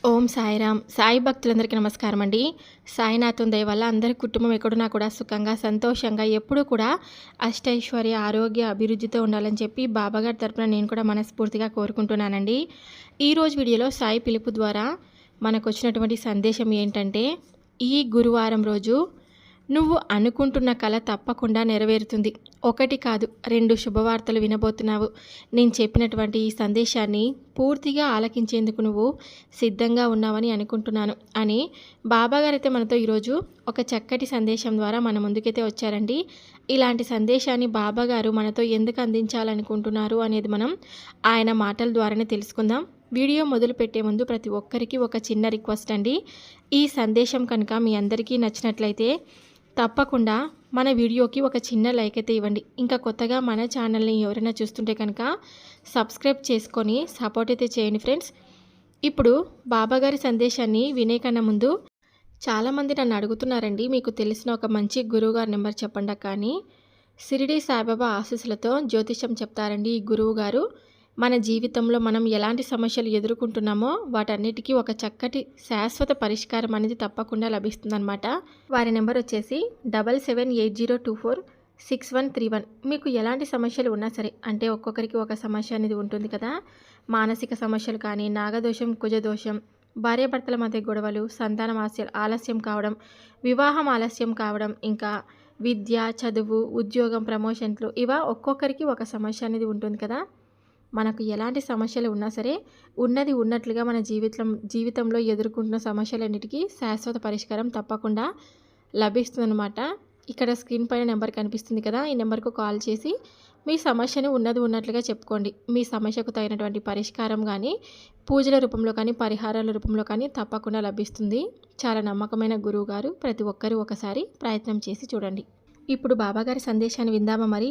ఓం సాయిరామ్. సాయి భక్తులందరికీ నమస్కారం అండి. సాయినాథం దయ వల్ల అందరి కుటుంబం ఎక్కడున్నా కూడా సుఖంగా సంతోషంగా ఎప్పుడూ కూడా అష్టైశ్వర్య ఆరోగ్య అభివృద్ధితో ఉండాలని చెప్పి బాబాగారి తరపున నేను కూడా మనస్ఫూర్తిగా కోరుకుంటున్నానండి. ఈరోజు వీడియోలో సాయి పిలుపు ద్వారా మనకు వచ్చినటువంటి సందేశం ఏంటంటే ఈ గురువారం రోజు నువ్వు అనుకుంటున్న కళ తప్పకుండా నెరవేరుతుంది. ఒకటి కాదు రెండు శుభవార్తలు వినబోతున్నావు. నేను చెప్పినటువంటి ఈ సందేశాన్ని పూర్తిగా ఆలకించేందుకు నువ్వు సిద్ధంగా ఉన్నావని అనుకుంటున్నాను. అని బాబాగారు అయితే మనతో ఈరోజు ఒక చక్కటి సందేశం ద్వారా మన ముందుకైతే వచ్చారండి. ఇలాంటి సందేశాన్ని బాబాగారు మనతో ఎందుకు అందించాలనుకుంటున్నారు అనేది మనం ఆయన మాటల ద్వారానే తెలుసుకుందాం. వీడియో మొదలు పెట్టే ముందు ప్రతి ఒక్కరికి ఒక చిన్న రిక్వెస్ట్ అండి. ఈ సందేశం కనుక మీ అందరికీ నచ్చినట్లయితే తప్పకుండా మన వీడియోకి ఒక చిన్న లైక్ అయితే ఇవ్వండి. ఇంకా కొత్తగా మన ఛానల్ని ఎవరైనా చూస్తుంటే కనుక సబ్స్క్రైబ్ చేసుకొని సపోర్ట్ అయితే చేయండి ఫ్రెండ్స్. ఇప్పుడు బాబాగారి సందేశాన్ని వినే కన్నా ముందు చాలామంది నన్ను అడుగుతున్నారండి. మీకు తెలిసిన ఒక మంచి గురువుగారి నెంబర్ చెప్పండి కానీ సిరిడి సాయిబాబా ఆశీస్సులతో జ్యోతిషం చెప్తారండి ఈ గురువు గారు మన జీవితంలో మనం ఎలాంటి సమస్యలు ఎదుర్కొంటున్నామో వాటన్నిటికీ ఒక చక్కటి శాశ్వత పరిష్కారం అనేది తప్పకుండా లభిస్తుందన్నమాట. వారి నెంబర్ వచ్చేసి double seven eight zero two four six one three one. మీకు ఎలాంటి సమస్యలు ఉన్నా సరే అంటే ఒక్కొక్కరికి ఒక సమస్య అనేది ఉంటుంది కదా. మానసిక సమస్యలు కానీ నాగదోషం కుజదోషం భార్యాభర్తల మధ్య గొడవలు సంతానం ఆస్య ఆలస్యం కావడం వివాహం ఆలస్యం కావడం ఇంకా విద్య చదువు ఉద్యోగం ప్రమోషన్లు ఇవా ఒక్కొక్కరికి ఒక సమస్య అనేది ఉంటుంది కదా. మనకు ఎలాంటి సమస్యలు ఉన్నా సరే ఉన్నది ఉన్నట్లుగా మన జీవితం జీవితంలో ఎదుర్కొంటున్న సమస్యలన్నిటికీ శాశ్వత పరిష్కారం తప్పకుండా లభిస్తుందన్నమాట. ఇక్కడ స్క్రీన్ పైన నెంబర్ కనిపిస్తుంది కదా ఈ నెంబర్కు కాల్ చేసి మీ సమస్యను ఉన్నది ఉన్నట్లుగా చెప్పుకోండి. మీ సమస్యకు తగినటువంటి పరిష్కారం కానీ పూజల రూపంలో కానీ పరిహారాల రూపంలో కానీ తప్పకుండా లభిస్తుంది. చాలా నమ్మకమైన గురువు గారు ప్రతి ఒక్కరూ ఒకసారి ప్రయత్నం చేసి చూడండి. ఇప్పుడు బాబాగారి సందేశాన్ని విందామా మరి?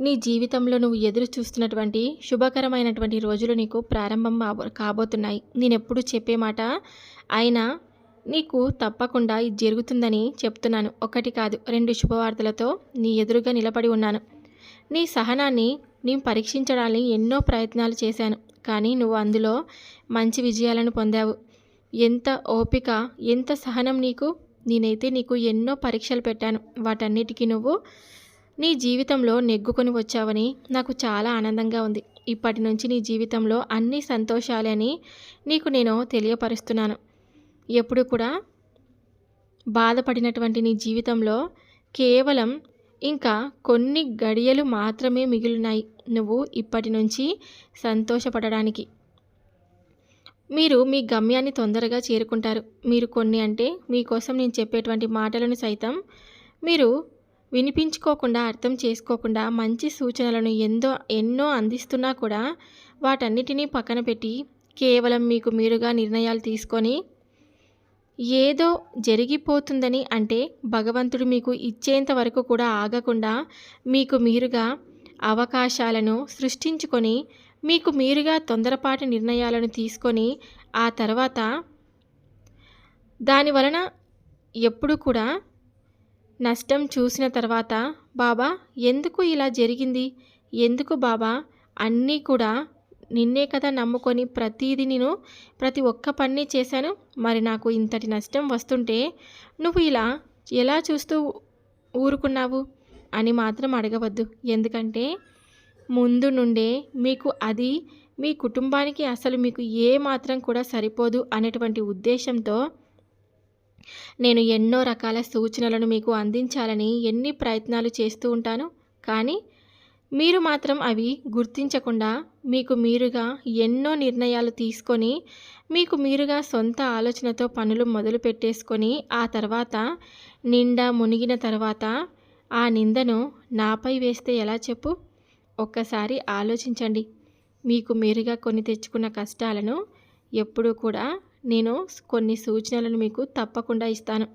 నీ జీవితంలో నువ్వు ఎదురు చూస్తున్నటువంటి శుభకరమైనటువంటి రోజులు నీకు ప్రారంభం కాబోతున్నాయి. నేనెప్పుడు చెప్పే మాట ఆయన నీకు తప్పకుండా ఇది జరుగుతుందని చెప్తున్నాను. ఒకటి కాదు రెండు శుభవార్తలతో నీ ఎదురుగా నిలబడి ఉన్నాను. నీ సహనాన్ని నేను పరీక్షించడానికి ఎన్నో ప్రయత్నాలు చేశాను కానీ నువ్వు అందులో మంచి విజయాలను పొందావు. ఎంత ఓపిక ఎంత సహనం నీకు నేనైతే నీకు ఎన్నో పరీక్షలు పెట్టాను. వాటన్నిటికీ నువ్వు నీ జీవితంలో నెగ్గుకొని వచ్చావని నాకు చాలా ఆనందంగా ఉంది. ఇప్పటి నుంచి నీ జీవితంలో అన్ని సంతోషాలే అని నీకు నేను తెలియపరుస్తున్నాను. ఎప్పుడు కూడా బాధపడినటువంటి నీ జీవితంలో కేవలం ఇంకా కొన్ని గడియలు మాత్రమే మిగిలినాయి నువ్వు ఇప్పటి నుంచి సంతోషపడడానికి. మీరు మీ గమ్యాన్ని తొందరగా చేరుకుంటారు. మీరు కొన్ని అంటే మీకోసం నేను చెప్పేటువంటి మాటలను సైతం మీరు వినిపించుకోకుండా అర్థం చేసుకోకుండా మంచి సూచనలను ఎందో ఎన్నో అందిస్తున్నా కూడా వాటన్నిటినీ పక్కన పెట్టి కేవలం మీకు మీరుగా నిర్ణయాలు తీసుకొని ఏదో జరిగిపోతుందని అంటే భగవంతుడు మీకు ఇచ్చేంత వరకు కూడా ఆగకుండా మీకు మీరుగా అవకాశాలను సృష్టించుకొని మీకు మీరుగా తొందరపాటి నిర్ణయాలను తీసుకొని ఆ తర్వాత దాని వలన ఎప్పుడు కూడా నష్టం చూసిన తర్వాత బాబా ఎందుకు ఇలా జరిగింది? ఎందుకు బాబా? అన్నీ కూడా నిన్నే కదా నమ్ముకొని ప్రతిదీ నేను ప్రతి ఒక్క పని చేశాను. మరి నాకు ఇంతటి నష్టం వస్తుంటే నువ్వు ఇలా ఎలా చూస్తూ ఊరుకున్నావు? అని మాత్రం అడగవద్దు. ఎందుకంటే ముందు నుండే మీకు అది మీ కుటుంబానికి అసలు మీకు ఏ మాత్రం కూడా సరిపోదు అనేటువంటి ఉద్దేశంతో నేను ఎన్నో రకాల సూచనలను మీకు అందించాలని ఎన్ని ప్రయత్నాలు చేస్తూ ఉంటాను. కానీ మీరు మాత్రం అవి గుర్తించకుండా మీకు మీరుగా ఎన్నో నిర్ణయాలు తీసుకొని మీకు మీరుగా సొంత ఆలోచనతో పనులు మొదలు పెట్టేసుకొని ఆ తర్వాత నిండా మునిగిన తర్వాత ఆ నిందను నాపై వేస్తే ఎలా చెప్పు? ఒక్కసారి ఆలోచించండి. మీకు మీరుగా కొన్ని తెచ్చుకున్న కష్టాలను ఎప్పుడూ కూడా నేను కొన్ని సూచనలను మీకు తప్పకుండా ఇస్తాను.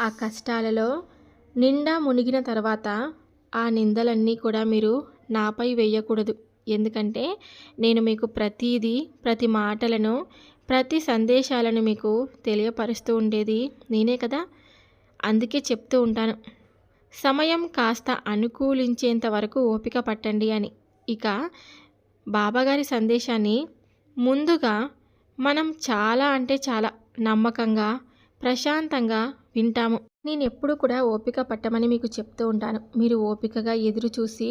ఆ కష్టాలలో నిండా మునిగిన తర్వాత ఆ నిందలన్నీ కూడా మీరు నాపై వేయకూడదు. ఎందుకంటే నేను మీకు ప్రతిదీ ప్రతి మాటలను ప్రతి సందేశాలను మీకు తెలియపరుస్తూ ఉండేది నేనే కదా? అందుకే చెప్తూ ఉంటాను. సమయం కాస్త అనుకూలించేంత వరకు ఓపిక పట్టండి అని. ఇక బాబాగారి సందేశాన్ని ముందుగా మనం చాలా అంటే చాలా నమ్మకంగా ప్రశాంతంగా వింటాము. నేను ఎప్పుడు కూడా ఓపిక పట్టమని మీకు చెప్తూ ఉంటాను. మీరు ఓపికగా ఎదురు చూసి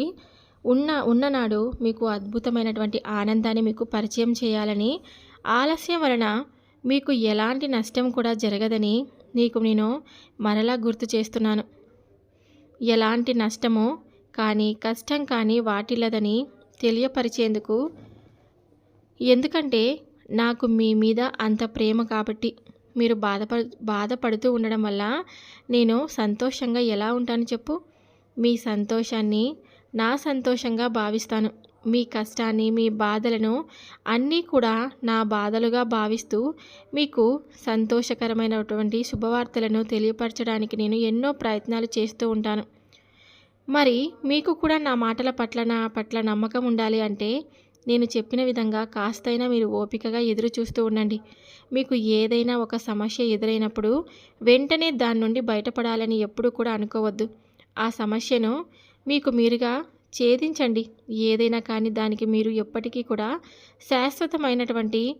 ఉన్న ఉన్ననాడు మీకు అద్భుతమైనటువంటి ఆనందాన్ని మీకు పరిచయం చేయాలని ఆలస్యం వలన మీకు ఎలాంటి నష్టం కూడా జరగదని నీకు నేను మరలా గుర్తు చేస్తున్నాను. ఎలాంటి నష్టమో కానీ కష్టం కానీ వాటిల్లదని తెలియపరిచేందుకు ఎందుకంటే నాకు మీ మీద అంత ప్రేమ కాబట్టి మీరు బాధపడు బాధపడుతూ ఉండడం వల్ల నేను సంతోషంగా ఎలా ఉంటాను చెప్పు? మీ సంతోషాన్ని నా సంతోషంగా భావిస్తాను. మీ కష్టాన్ని మీ బాధలను అన్నీ కూడా నా బాధలుగా భావిస్తూ మీకు సంతోషకరమైనటువంటి శుభవార్తలను తెలియపరచడానికి నేను ఎన్నో ప్రయత్నాలు చేస్తూ ఉంటాను. మరి మీకు కూడా నా మాటల పట్ల నా పట్ల నమ్మకం ఉండాలి అంటే నేను చెప్పిన విధంగా కాస్తైనా మీరు ఓపికగా ఎదురు చూస్తూ ఉండండి. మీకు ఏదైనా ఒక సమస్య ఎదురైనప్పుడు వెంటనే దాని నుండి బయటపడాలని ఎప్పుడూ కూడా అనుకోవద్దు. ఆ సమస్యను మీకు మీరుగా ఛేదించండి. ఏదైనా కానీ దానికి మీరు ఎప్పటికీ కూడా శాశ్వతమైనటువంటి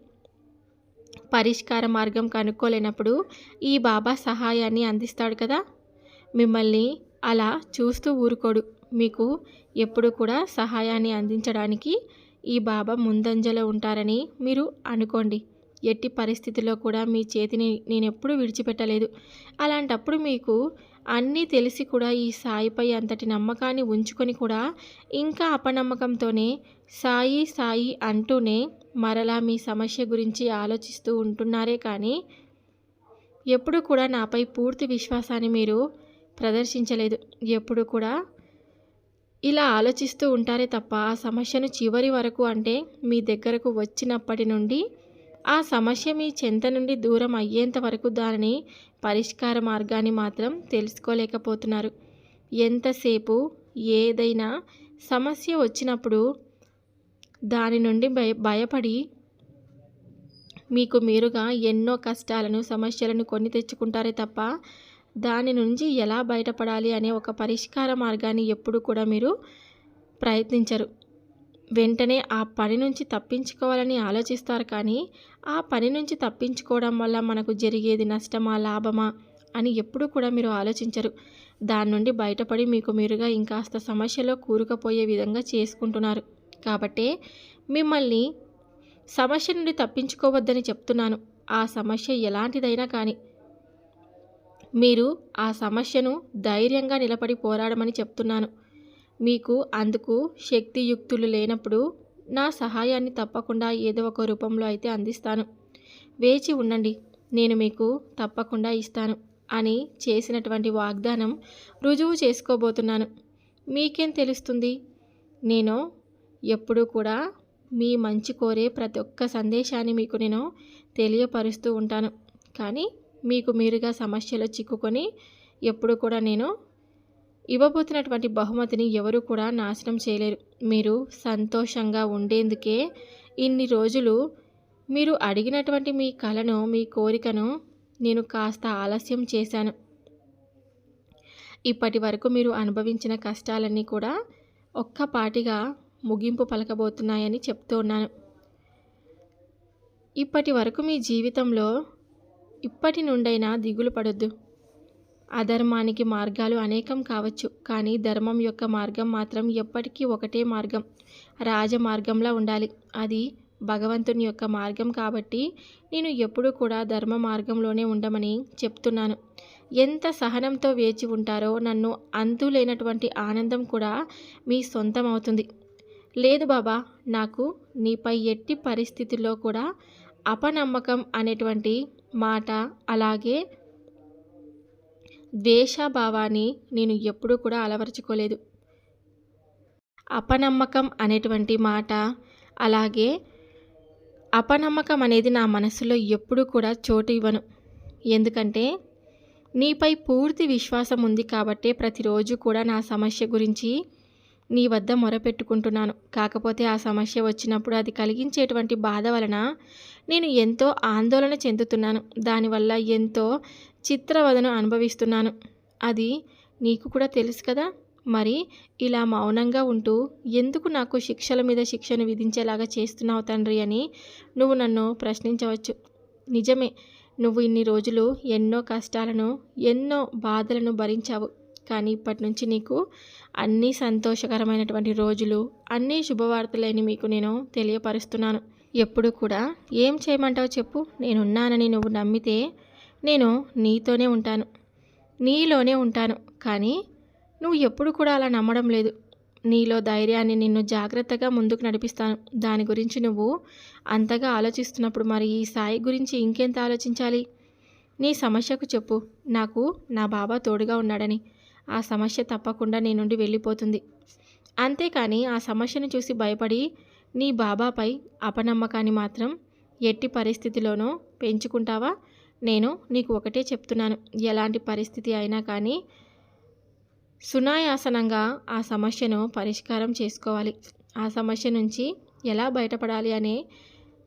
పరిష్కార మార్గం కనుక్కోలేనప్పుడు ఈ బాబా సహాయాన్ని అందిస్తాడు కదా? మిమ్మల్ని అలా చూస్తూ ఊరుకోడు. మీకు ఎప్పుడు కూడా సహాయాన్ని అందించడానికి ఈ బాబా ముందంజలో ఉంటారని మీరు అనుకోండి. ఎట్టి పరిస్థితుల్లో కూడా మీ చేతిని నేను ఎప్పుడూ విడిచిపెట్టలేదు. అలాంటప్పుడు మీకు అన్నీ తెలిసి కూడా ఈ సాయిపై అంతటి నమ్మకాన్ని ఉంచుకొని కూడా ఇంకా అపనమ్మకంతోనే సాయి సాయి అంటూనే మరలా మీ సమస్య గురించి ఆలోచిస్తూ ఉంటున్నారే కానీ ఎప్పుడు కూడా నాపై పూర్తి విశ్వాసాన్ని మీరు ప్రదర్శించలేదు. ఎప్పుడు కూడా ఇలా ఆలోచిస్తూ ఉంటారే తప్ప ఆ సమస్యను చివరి వరకు అంటే మీ దగ్గరకు వచ్చినప్పటి నుండి ఆ సమస్య మీ చెంత నుండి దూరం అయ్యేంత వరకు దానిని పరిష్కార మార్గాన్ని మాత్రం తెలుసుకోలేకపోతున్నారు. ఎంతసేపు ఏదైనా సమస్య వచ్చినప్పుడు దాని నుండి భయ భయపడి మీకు మీరుగా ఎన్నో కష్టాలను సమస్యలను కొని తెచ్చుకుంటారే తప్ప దాని నుంచి ఎలా బయటపడాలి అనే ఒక పరిష్కార మార్గాన్ని ఎప్పుడు కూడా మీరు ప్రయత్నించరు. వెంటనే ఆ పని నుంచి తప్పించుకోవాలని ఆలోచిస్తారు కానీ ఆ పని నుంచి తప్పించుకోవడం వల్ల మనకు జరిగేది నష్టమా లాభమా అని ఎప్పుడు కూడా మీరు ఆలోచించరు. దాని నుండి బయటపడి మీకు మీరుగా ఇంకాస్త సమస్యలో కూరుకుపోయే విధంగా చేసుకుంటున్నారు. కాబట్టే మిమ్మల్ని సమస్య నుండి తప్పించుకోవద్దని చెప్తున్నాను. ఆ సమస్య ఎలాంటిదైనా కానీ మీరు ఆ సమస్యను ధైర్యంగా నిలబడి పోరాడమని చెప్తున్నాను. మీకు అందుకు శక్తియుక్తులు లేనప్పుడు నా సహాయాన్ని తప్పకుండా ఏదో ఒక రూపంలో అయితే అందిస్తాను. వేచి ఉండండి నేను మీకు తప్పకుండా ఇస్తాను అని చేసినటువంటి వాగ్దానం రుజువు చేసుకోబోతున్నాను. మీకేం తెలుస్తుంది? నేను ఎప్పుడూ కూడా మీ మంచి కోరే ప్రతి ఒక్క సందేశాన్ని మీకు నేను తెలియపరుస్తూ ఉంటాను. కానీ మీకు మీరుగా సమస్యలో చిక్కుకొని ఎప్పుడు కూడా నేను ఇవ్వబోతున్నటువంటి బహుమతిని ఎవరు కూడా నాశనం చేయలేరు. మీరు సంతోషంగా ఉండేందుకే ఇన్ని రోజులు మీరు అడిగినటువంటి మీ కళను మీ కోరికను నేను కాస్త ఆలస్యం చేశాను. ఇప్పటి వరకు మీరు అనుభవించిన కష్టాలన్నీ కూడా ఒక్కపాటిగా ముగింపు పలకబోతున్నాయని చెప్తూ ఉన్నాను. ఇప్పటి వరకు మీ జీవితంలో ఇప్పటి నుండైనా దిగులు పడొద్దు. అధర్మానికి మార్గాలు అనేకం కావచ్చు కానీ ధర్మం యొక్క మార్గం మాత్రం ఎప్పటికీ ఒకటే మార్గం. రాజమార్గంలా ఉండాలి. అది భగవంతుని యొక్క మార్గం కాబట్టి నేను ఎప్పుడూ కూడా ధర్మ మార్గంలోనే ఉండమని చెప్తున్నాను. ఎంత సహనంతో వేచి ఉంటారో నన్ను అంతులేనటువంటి ఆనందం కూడా మీ సొంతం అవుతుంది లేదు బాబా నాకు నీపై ఎట్టి పరిస్థితుల్లో కూడా అపనమ్మకం అనేటువంటి మాట. అలాగే ద్వేషభావాన్ని నేను ఎప్పుడూ కూడా అలవరుచుకోలేదు. అపనమ్మకం అనేటువంటి మాట. అలాగే అపనమ్మకం అనేది నా మనసులో ఎప్పుడూ కూడా చోటు ఇవ్వను. ఎందుకంటే నీపై పూర్తి విశ్వాసం ఉంది కాబట్టే ప్రతిరోజు కూడా నా సమస్య గురించి నీ వద్ద మొరపెట్టుకుంటున్నాను. కాకపోతే ఆ సమస్య వచ్చినప్పుడు అది కలిగించేటువంటి బాధ వలన నేను ఎంతో ఆందోళన చెందుతున్నాను. దానివల్ల ఎంతో చిత్రవదను అనుభవిస్తున్నాను. అది నీకు కూడా తెలుసు కదా! మరి ఇలా మౌనంగా ఉంటూ ఎందుకు నాకు శిక్షల మీద శిక్షను విధించేలాగా చేస్తున్నావు తండ్రి అని నువ్వు నన్ను ప్రశ్నించవచ్చు. నిజమే నువ్వు ఇన్ని రోజులు ఎన్నో కష్టాలను ఎన్నో బాధలను భరించావు. కానీ ఇప్పటి నుంచి నీకు అన్నీ సంతోషకరమైనటువంటి రోజులు అన్నీ శుభవార్తలేని మీకు నేను తెలియపరుస్తున్నాను. ఎప్పుడు కూడా ఏం చేయమంటావు చెప్పు. నేనున్నానని నువ్వు నమ్మితే నేను నీతోనే ఉంటాను. నీలోనే ఉంటాను. కానీ నువ్వు ఎప్పుడు కూడా అలా నమ్మడం లేదు. నీలో ధైర్యాన్ని నిన్ను జాగ్రత్తగా ముందుకు నడిపిస్తాను. దాని గురించి నువ్వు అంతగా ఆలోచిస్తున్నప్పుడు మరి ఈ సాయి గురించి ఇంకెంత ఆలోచించాలి? నీ సమస్యకు చెప్పు. నాకు నా బాబా తోడుగా ఉన్నాడని. ఆ సమస్య తప్పకుండా నీ నుండి వెళ్ళిపోతుంది. అంతేకాని ఆ సమస్యను చూసి భయపడి నీ బాబాపై అపనమ్మకాన్ని మాత్రం ఎట్టి పరిస్థితిలోనో పెంచుకుంటావా? నేను నీకు ఒకటే చెప్తున్నాను. ఎలాంటి పరిస్థితి అయినా కానీ సునాయాసనంగా ఆ సమస్యను పరిష్కారం చేసుకోవాలి. ఆ సమస్య నుంచి ఎలా బయటపడాలి అనే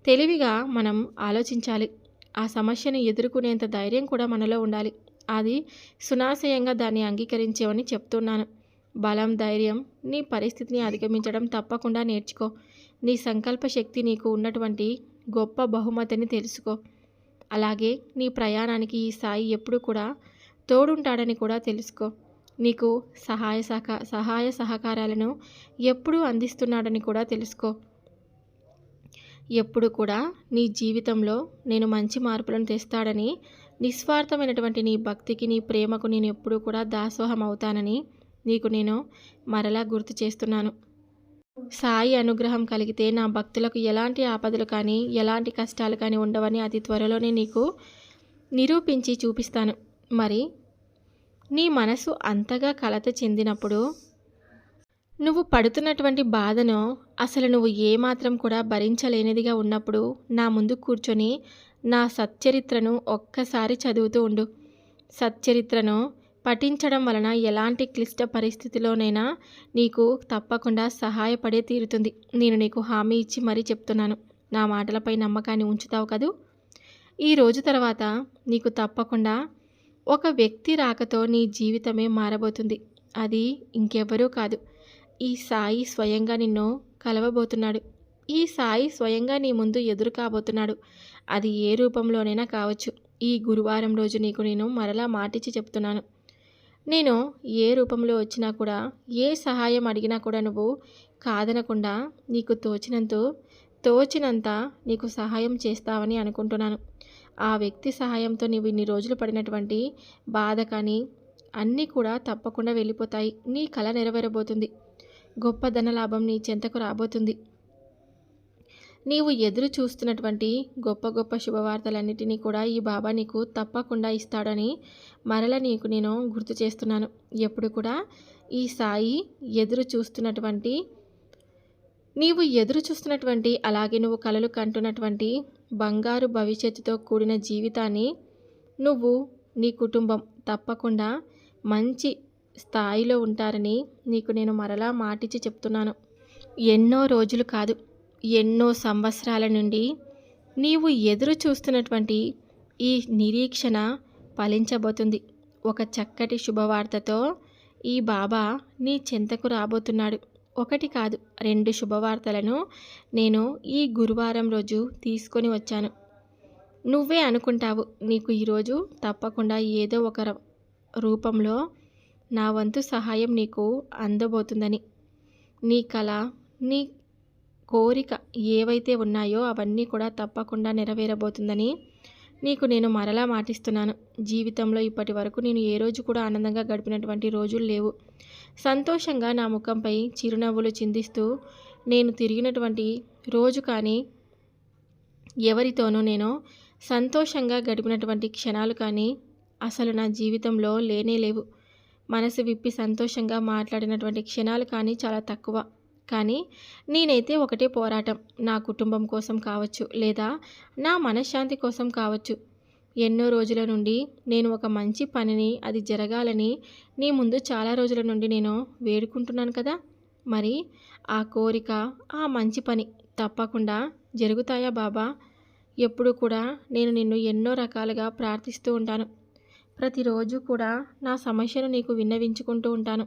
తెలివిగా మనం ఆలోచించాలి. ఆ సమస్యను ఎదుర్కొనేంత ధైర్యం కూడా మనలో ఉండాలి. అది సునాశయంగా దాన్ని అంగీకరించేవని చెప్తున్నాను. బలం ధైర్యం నీ పరిస్థితిని అధిగమించడం తప్పకుండా నేర్చుకో. నీ సంకల్ప శక్తి నీకు ఉన్నటువంటి గొప్ప బహుమతిని తెలుసుకో. అలాగే నీ ప్రయాణానికి ఈ సాయి ఎప్పుడు కూడా తోడుంటాడని కూడా తెలుసుకో. నీకు సహాయ సహక సహాయ సహకారాలను ఎప్పుడూ అందిస్తున్నాడని కూడా తెలుసుకో. ఎప్పుడు కూడా నీ జీవితంలో నేను మంచి మార్పులను తెస్తాడని నిస్వార్థమైనటువంటి నీ భక్తికి నీ ప్రేమకు నేను ఎప్పుడూ కూడా దాసోహం అవుతానని నీకు నేను మరలా గుర్తు చేస్తున్నాను. సాయి అనుగ్రహం కలిగితే నా భక్తులకు ఎలాంటి ఆపదలు కానీ ఎలాంటి కష్టాలు కానీ ఉండవని అతి త్వరలోనే నీకు నిరూపించి చూపిస్తాను. మరి నీ మనసు అంతగా కలత చెందినప్పుడు నువ్వు పడుతున్నటువంటి బాధను అసలు నువ్వు ఏమాత్రం కూడా భరించలేనిదిగా ఉన్నప్పుడు నా ముందు కూర్చొని నా సచ్చరిత్రను ఒక్కసారి చదువుతూ ఉండు. సచ్చరిత్రను పఠించడం వలన ఎలాంటి క్లిష్ట పరిస్థితిలోనైనా నీకు తప్పకుండా సహాయపడే తీరుతుంది. నేను నీకు హామీ ఇచ్చి మరీ చెప్తున్నాను. నా మాటలపై నమ్మకాన్ని ఉంచుతావు కదూ? ఈ రోజు తర్వాత నీకు తప్పకుండా ఒక వ్యక్తి రాకతో నీ జీవితమే మారబోతుంది. అది ఇంకెవరూ కాదు. ఈ సాయి స్వయంగా నిన్ను కలవబోతున్నాడు. ఈ సాయి స్వయంగా నీ ముందు ఎదురు కాబోతున్నాడు. అది ఏ రూపంలోనైనా కావచ్చు. ఈ గురువారం రోజు నీకు నేను మరలా మాటిచ్చి చెప్తున్నాను. నేను ఏ రూపంలో వచ్చినా కూడా ఏ సహాయం అడిగినా కూడా నువ్వు కాదనకుండా నీకు తోచినంత తోచినంత నీకు సహాయం చేస్తావని అనుకుంటున్నాను. ఆ వ్యక్తి సహాయంతో నీవు ఇన్ని రోజులు పడినటువంటి బాధ కానీ అన్నీ కూడా తప్పకుండా వెళ్ళిపోతాయి. నీ కళ నెరవేరబోతుంది. గొప్ప ధనలాభం నీ చెంతకు రాబోతుంది. నీవు ఎదురు చూస్తున్నటువంటి గొప్ప గొప్ప శుభవార్తలన్నిటినీ కూడా ఈ బాబా నీకు తప్పకుండా ఇస్తాడని మరల నీకు నేను గుర్తు చేస్తున్నాను. ఎప్పుడు కూడా ఈ సాయి ఎదురు చూస్తున్నటువంటి నీవు ఎదురు చూస్తున్నటువంటి అలాగే నువ్వు కలలు కంటున్నటువంటి బంగారు భవిష్యత్తుతో కూడిన జీవితాన్ని నువ్వు నీ కుటుంబం తప్పకుండా మంచి స్థాయిలో ఉంటారని నీకు నేను మరలా మాటిచ్చి చెప్తున్నాను. ఎన్నో రోజులు కాదు ఎన్నో సంవత్సరాల నుండి నీవు ఎదురు చూస్తున్నటువంటి ఈ నిరీక్షణ ఫలించబోతుంది. ఒక చక్కటి శుభవార్తతో ఈ బాబా నీ చెంతకు రాబోతున్నాడు. ఒకటి కాదు రెండు శుభవార్తలను నేను ఈ గురువారం రోజు తీసుకొని వచ్చాను. నువ్వే అనుకుంటావు నీకు ఈరోజు తప్పకుండా ఏదో ఒక రూపంలో నా వంతు సహాయం నీకు అందబోతుందని. నీ కళ నీ కోరిక ఏవైతే ఉన్నాయో అవన్నీ కూడా తప్పకుండా నెరవేరబోతుందని నీకు నేను మరలా మాటిస్తున్నాను. జీవితంలో ఇప్పటి వరకు నేను ఏ రోజు కూడా ఆనందంగా గడిపినటువంటి రోజులు లేవు. సంతోషంగా నా ముఖంపై చిరునవ్వులు చిందిస్తూ నేను తిరిగినటువంటి రోజు కానీ ఎవరితోనూ నేను సంతోషంగా గడిపినటువంటి క్షణాలు కానీ అసలు నా జీవితంలో లేనే లేవు. మనసు విప్పి సంతోషంగా మాట్లాడినటువంటి క్షణాలు కానీ చాలా తక్కువ. కానీ నేనైతే ఒకటే పోరాటం. నా కుటుంబం కోసం కావచ్చు లేదా నా మనశ్శాంతి కోసం కావచ్చు. ఎన్నో రోజుల నుండి నేను ఒక మంచి పనిని అది జరగాలని నీ ముందు చాలా రోజుల నుండి నేను వేడుకుంటున్నాను కదా! మరి ఆ కోరిక ఆ మంచి పని తప్పకుండా జరుగుతాయా బాబా? ఎప్పుడు కూడా నేను నిన్ను ఎన్నో రకాలుగా ప్రార్థిస్తూ ఉంటాను. ప్రతిరోజు కూడా నా సమస్యను నీకు విన్నవించుకుంటూ ఉంటాను.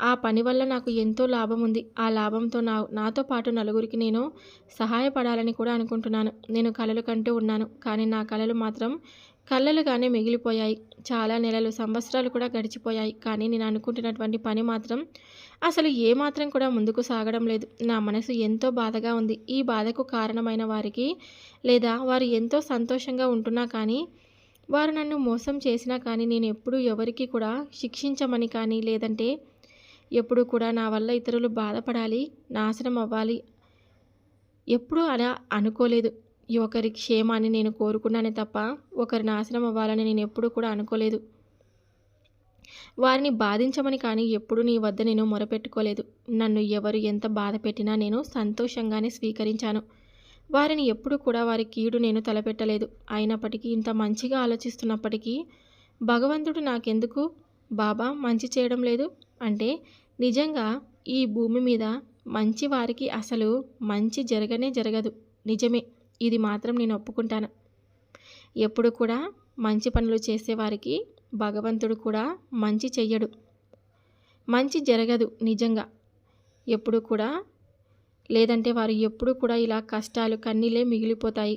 ఆ పని వల్ల నాకు ఎంతో లాభం ఉంది. ఆ లాభంతో నా నాతో పాటు నలుగురికి నేను సహాయపడాలని కూడా అనుకుంటున్నాను. నేను కలలు కంటూ ఉన్నాను. కానీ నా కలలు మాత్రం కళ్ళలుగానే మిగిలిపోయాయి. చాలా నెలలు సంవత్సరాలు కూడా గడిచిపోయాయి. కానీ నేను అనుకుంటున్నటువంటి పని మాత్రం అసలు ఏమాత్రం కూడా ముందుకు సాగడం లేదు. నా మనసు ఎంతో బాధగా ఉంది. ఈ బాధకు కారణమైన వారికి లేదా వారు ఎంతో సంతోషంగా ఉంటున్నా కానీ వారు నన్ను మోసం చేసినా కానీ నేను ఎప్పుడూ ఎవరికి కూడా శిక్షించమని కానీ లేదంటే ఎప్పుడు కూడా నా వల్ల ఇతరులు బాధపడాలి నాశనం అవ్వాలి. ఎప్పుడూ అలా అనుకోలేదు. ఒకరి క్షేమాన్ని నేను కోరుకున్నానే తప్ప ఒకరి నాశనం అవ్వాలని నేను ఎప్పుడూ కూడా అనుకోలేదు. వారిని బాధించమని కానీ ఎప్పుడు నీ వద్ద నేను మొరపెట్టుకోలేదు. నన్ను ఎవరు ఎంత బాధ పెట్టినా నేను సంతోషంగానే స్వీకరించాను. వారిని ఎప్పుడు కూడా వారి కీడు నేను తలపెట్టలేదు. అయినప్పటికీ ఇంత మంచిగా ఆలోచిస్తున్నప్పటికీ భగవంతుడు నాకెందుకు? బాబా మంచి చేయడం లేదు. అంటే నిజంగా ఈ భూమి మీద మంచి వారికి అసలు మంచి జరగనే జరగదు. నిజమే ఇది మాత్రం నేను ఒప్పుకుంటాను. ఎప్పుడు కూడా మంచి పనులు చేసేవారికి భగవంతుడు కూడా మంచి చెయ్యడు. మంచి జరగదు నిజంగా. ఎప్పుడు కూడా లేదంటే వారు ఎప్పుడు కూడా ఇలా కష్టాలు కన్నీలే మిగిలిపోతాయి.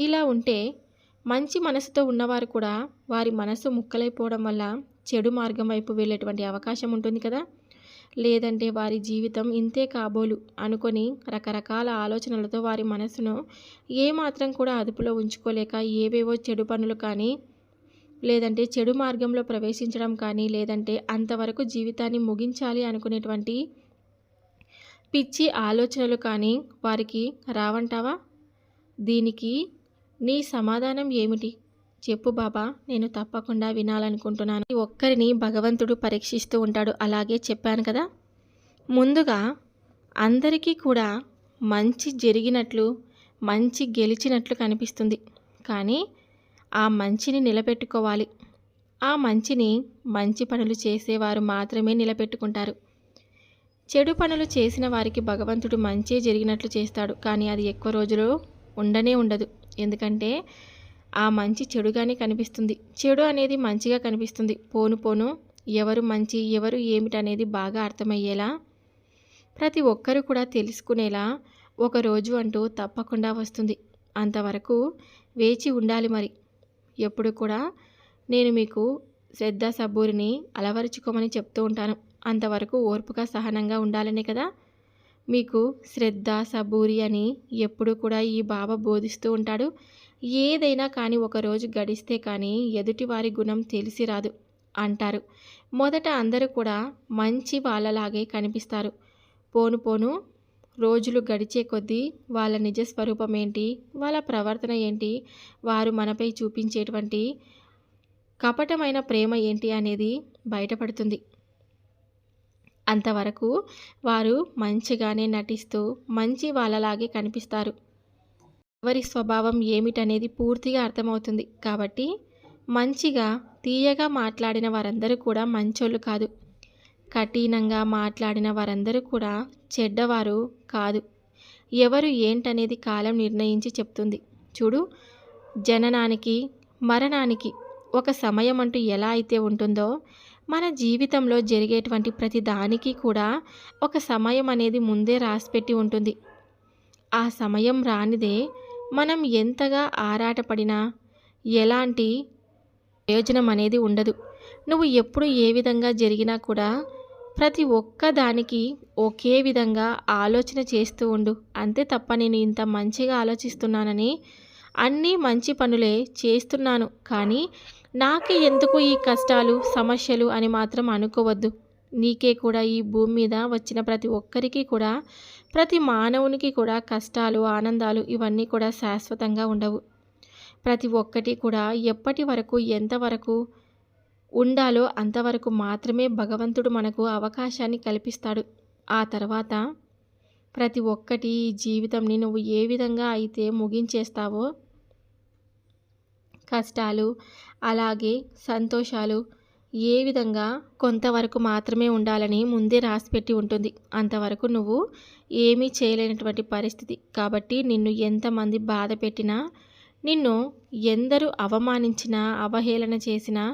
ఇలా ఉంటే మంచి మనసుతో ఉన్నవారు కూడా వారి మనసు ముక్కలైపోవడం వల్ల చెడు మార్గం వైపు వెళ్ళేటువంటి అవకాశం ఉంటుంది కదా? లేదంటే వారి జీవితం ఇంతే కాబోలు అనుకొని రకరకాల ఆలోచనలతో వారి మనసును ఏమాత్రం కూడా అదుపులో ఉంచుకోలేక ఏవేవో చెడు పనులు కానీ లేదంటే చెడు మార్గంలో ప్రవేశించడం కానీ లేదంటే అంతవరకు జీవితాన్ని ముగించాలి అనుకునేటువంటి పిచ్చి ఆలోచనలు కానీ వారికి రావంటావా? దీనికి నీ సమాధానం ఏమిటి? చెప్పు బాబా నేను తప్పకుండా వినాలనుకుంటున్నాను. ఒక్కరిని భగవంతుడు పరీక్షిస్తూ ఉంటాడు అలాగే చెప్పాను కదా. ముందుగా అందరికీ కూడా మంచి జరిగినట్లు మంచి గెలిచినట్లు కనిపిస్తుంది. కానీ ఆ మంచిని నిలబెట్టుకోవాలి. ఆ మంచిని మంచి పనులు చేసేవారు మాత్రమే నిలబెట్టుకుంటారు. చెడు పనులు చేసిన వారికి భగవంతుడు మంచే జరిగినట్లు చేస్తాడు. కానీ అది ఎక్కువ రోజులు ఉండనే ఉండదు. ఎందుకంటే ఆ మంచి చెడుగానే కనిపిస్తుంది. చెడు అనేది మంచిగా కనిపిస్తుంది. పోను పోను ఎవరు మంచి ఎవరు ఏమిటనేది బాగా అర్థమయ్యేలా ప్రతి ఒక్కరు కూడా తెలుసుకునేలా ఒక రోజు అంటూ తప్పకుండా వస్తుంది. అంతవరకు వేచి ఉండాలి మరి. ఎప్పుడు కూడా నేను మీకు శ్రద్ధ సబ్బూరిని అలవరుచుకోమని చెప్తూ ఉంటాను. అంతవరకు ఓర్పుగా సహనంగా ఉండాలనే కదా. మీకు శ్రద్ధ సబూరి అని ఎప్పుడు కూడా ఈ బాబా బోధిస్తూ ఉంటాడు. ఏదైనా కానీ ఒకరోజు గడిస్తే కానీ ఎదుటివారి గుణం తెలిసి రాదు అంటారు. మొదట అందరూ కూడా మంచి వాళ్ళలాగే కనిపిస్తారు. పోను పోను రోజులు గడిచే కొద్దీ వాళ్ళ నిజ స్వరూపం ఏంటి? వాళ్ళ ప్రవర్తన ఏంటి? వారు మనపై చూపించేటువంటి కపటమైన ప్రేమ ఏంటి అనేది బయటపడుతుంది. అంతవరకు వారు మంచిగానే నటిస్తూ మంచి వాళ్ళలాగే కనిపిస్తారు. ఎవరి స్వభావం ఏమిటనేది పూర్తిగా అర్థమవుతుంది. కాబట్టి మంచిగా తీయగా మాట్లాడిన వారందరూ కూడా మంచోళ్ళు కాదు. కఠినంగా మాట్లాడిన వారందరూ కూడా చెడ్డవారు కాదు. ఎవరు ఏంటనేది కాలం నిర్ణయించి చెప్తుంది. చూడు జననానికి మరణానికి ఒక సమయం అంటూ ఎలా అయితే ఉంటుందో మన జీవితంలో జరిగేటువంటి ప్రతి దానికి కూడా ఒక సమయం అనేది ముందే రాసిపెట్టి ఉంటుంది. ఆ సమయం రానిదే మనం ఎంతగా ఆరాటపడినా ఎలాంటి ప్రయోజనం అనేది ఉండదు. నువ్వు ఎప్పుడు ఏ విధంగా జరిగినా కూడా ప్రతి ఒక్క దానికి ఒకే విధంగా ఆలోచన చేస్తూ ఉండు. అంతే తప్ప నేను ఇంత మంచిగా ఆలోచిస్తున్నానని అన్నీ మంచి పనులే చేస్తున్నాను. కానీ నాకు ఎందుకు ఈ కష్టాలు సమస్యలు అని మాత్రం అనుకోవద్దు. నీకే కూడా ఈ భూమి మీద వచ్చిన ప్రతి ఒక్కరికి కూడా ప్రతి మానవునికి కూడా కష్టాలు ఆనందాలు ఇవన్నీ కూడా శాశ్వతంగా ఉండవు. ప్రతి ఒక్కటి కూడా ఎప్పటి వరకు ఎంతవరకు ఉండాలో అంతవరకు మాత్రమే భగవంతుడు మనకు అవకాశాన్ని కల్పిస్తాడు. ఆ తర్వాత ప్రతి ఒక్కటి జీవితంని నువ్వు ఏ విధంగా అయితే ముగించేస్తావో కష్టాలు అలాగే సంతోషాలు ఏ విధంగా కొంతవరకు మాత్రమే ఉండాలని ముందే రాసిపెట్టి ఉంటుంది. అంతవరకు నువ్వు ఏమీ చేయలేనటువంటి పరిస్థితి. కాబట్టి నిన్ను ఎంతమంది బాధ పెట్టినా నిన్ను ఎందరు అవమానించినా అవహేళన చేసినా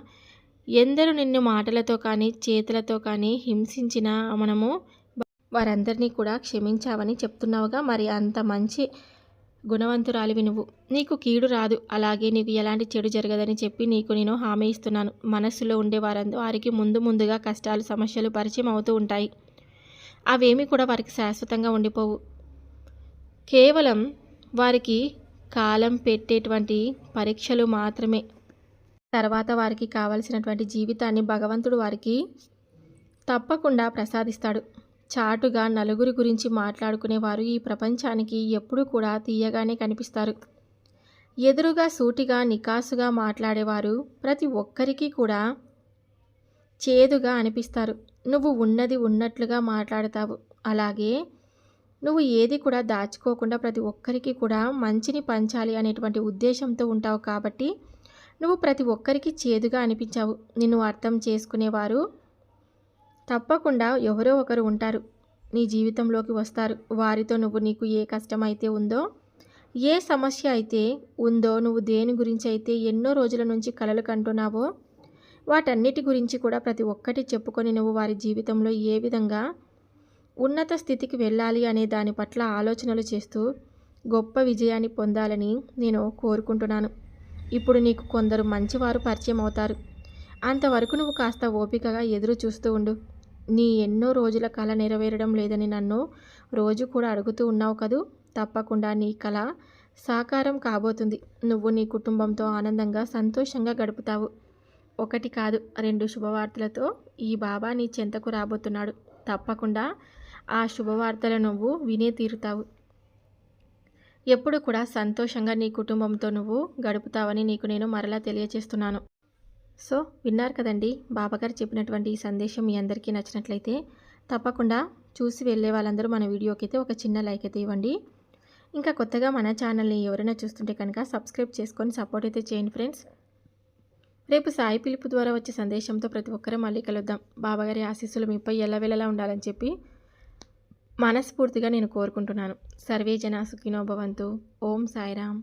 ఎందరు నిన్ను మాటలతో కానీ చేతులతో కానీ హింసించినా మనము వారందరినీ కూడా క్షమించావని చెప్తున్నావుగా. మరి అంత మంచి గుణవంతురాలివి నువ్వు. నీకు కీడు రాదు. అలాగే నీకు ఎలాంటి చెడు జరగదని చెప్పి నీకు నేను హామీ ఇస్తున్నాను. మనస్సులో ఉండేవారందు వారికి ముందు ముందుగా కష్టాలు సమస్యలు పరిచయం అవుతూ ఉంటాయి. అవేమీ కూడా వారికి శాశ్వతంగా ఉండిపోవు. కేవలం వారికి కాలం పెట్టేటువంటి పరీక్షలు మాత్రమే. తర్వాత వారికి కావలసినటువంటి జీవితాన్ని భగవంతుడు వారికి తప్పకుండా ప్రసాదిస్తాడు. చాటుగా నలుగురి గురించి మాట్లాడుకునేవారు. ఈ ప్రపంచానికి ఎప్పుడూ కూడా తీయగానే కనిపిస్తారు. ఎదురుగా సూటిగా నికాసుగా మాట్లాడేవారు. ప్రతి ఒక్కరికి కూడా చేదుగా అనిపిస్తారు. నువ్వు ఉన్నది ఉన్నట్లుగా మాట్లాడతావు. అలాగే నువ్వు ఏది కూడా దాచుకోకుండా ప్రతి ఒక్కరికి కూడా మంచిని పంచాలి అనేటువంటి ఉద్దేశంతో ఉంటావు కాబట్టి నువ్వు ప్రతి ఒక్కరికి చేదుగా అనిపించావు. నిన్ను అర్థం చేసుకునేవారు. తప్పకుండా ఎవరో ఒకరు ఉంటారు. నీ జీవితంలోకి వస్తారు. వారితో నువ్వు నీకు ఏ కష్టం అయితే ఉందో ఏ సమస్య అయితే ఉందో నువ్వు దేని గురించి అయితే ఎన్నో రోజుల నుంచి కలలు కంటున్నావో వాటన్నిటి గురించి కూడా ప్రతి ఒక్కటి చెప్పుకొని నువ్వు వారి జీవితంలో ఏ విధంగా ఉన్నత స్థితికి వెళ్ళాలి అనే దాని పట్ల ఆలోచనలు చేస్తూ గొప్ప విజయాన్ని పొందాలని నేను కోరుకుంటున్నాను. ఇప్పుడు నీకు కొందరు మంచివారు పరిచయం అవుతారు. అంతవరకు నువ్వు కాస్త ఓపికగా ఎదురు చూస్తూ ఉండు. నీ ఎన్నో రోజుల కళ నెరవేరడం లేదని నన్ను రోజు కూడా అడుగుతూ ఉన్నావు కదూ? తప్పకుండా నీ కళ సాకారం కాబోతుంది. నువ్వు నీ కుటుంబంతో ఆనందంగా సంతోషంగా గడుపుతావు. ఒకటి కాదు రెండు శుభవార్తలతో ఈ బాబా నీ చెంతకు రాబోతున్నాడు. తప్పకుండా ఆ శుభవార్తలు నువ్వు వినే తీరుతావు. ఎప్పుడు కూడా సంతోషంగా నీ కుటుంబంతో నువ్వు గడుపుతావని నీకు నేను మరలా తెలియచేస్తున్నాను. సో విన్నారు కదండి బాబాగారు చెప్పినటువంటి ఈ సందేశం మీ అందరికీ నచ్చినట్లయితే తప్పకుండా చూసి వెళ్ళే వాళ్ళందరూ మన వీడియోకి అయితే ఒక చిన్న లైక్ అయితే ఇవ్వండి. ఇంకా కొత్తగా మన ఛానల్ని ఎవరైనా చూస్తుంటే కనుక సబ్స్క్రైబ్ చేసుకొని సపోర్ట్ అయితే చేయండి ఫ్రెండ్స్. రేపు సాయి పిలుపు ద్వారా వచ్చే సందేశంతో ప్రతి ఒక్కరూ మళ్ళీ కలుద్దాం. బాబాగారి ఆశీస్సులు మీపై ఎల్లవెల్లలా ఉండాలని చెప్పి మనస్ఫూర్తిగా నేను కోరుకుంటున్నాను. సర్వే జన సుఖినోభవంతు ఓం సాయిరామ్.